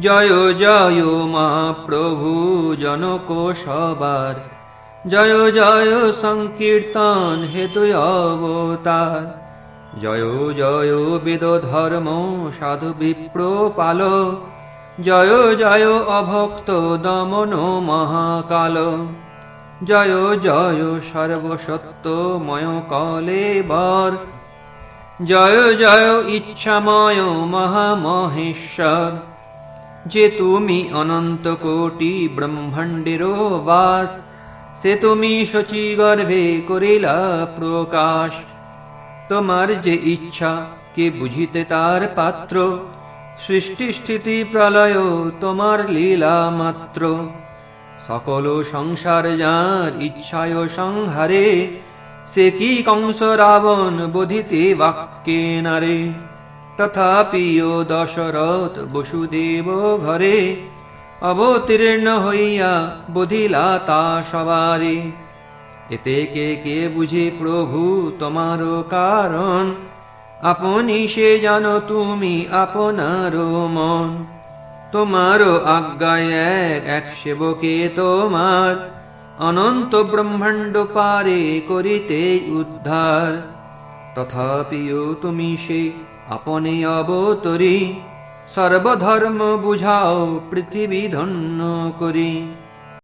জয় জয় মা প্রভু, জনক সবার। জয় জয় সংকীর্তন হেতু অবতার। জয় জয় বেদ ধর্ম সাধু বিপ্র পাল। জয় জয় অভক্ত দমন মহাকাল। জয় জয় সর্বসত্যময় কলে বর। জয় জয় ইচ্ছাময় মহামহেশ্বর। যে তুমি অনন্ত কোটি ব্রহ্মাণ্ডেরও বাস, সে তুমি শচী গর্ভে করিলা প্রকাশ। তোমার যে ইচ্ছা, কে বুঝিতে তার পাত্র? সৃষ্টি স্থিতি প্রলয়, তোমার লীলা মাত্র। সকল সংসার যার ইচ্ছায় সংহারে, সে কি কংস রাবণ বোধিতে বাক্যে নারে? তথাপিও দশরথ বসুদেব ঘরে অবতীর্ণ হইয়া বুধিলা তা সবারে। এতে কে কে বুঝে প্রভু তোমার কারণ? আপনি সে জানো তুমি আপনার মন। তোমার আজ্ঞায় এক এক সেবকে তোমার। অনন্ত ব্রহ্মাণ্ড পারে করিতে উদ্ধার। তথাপিও তুমি সে আপনি অবতরী সর্বধর্ম বুঝাও পৃথিবী ধন্য করি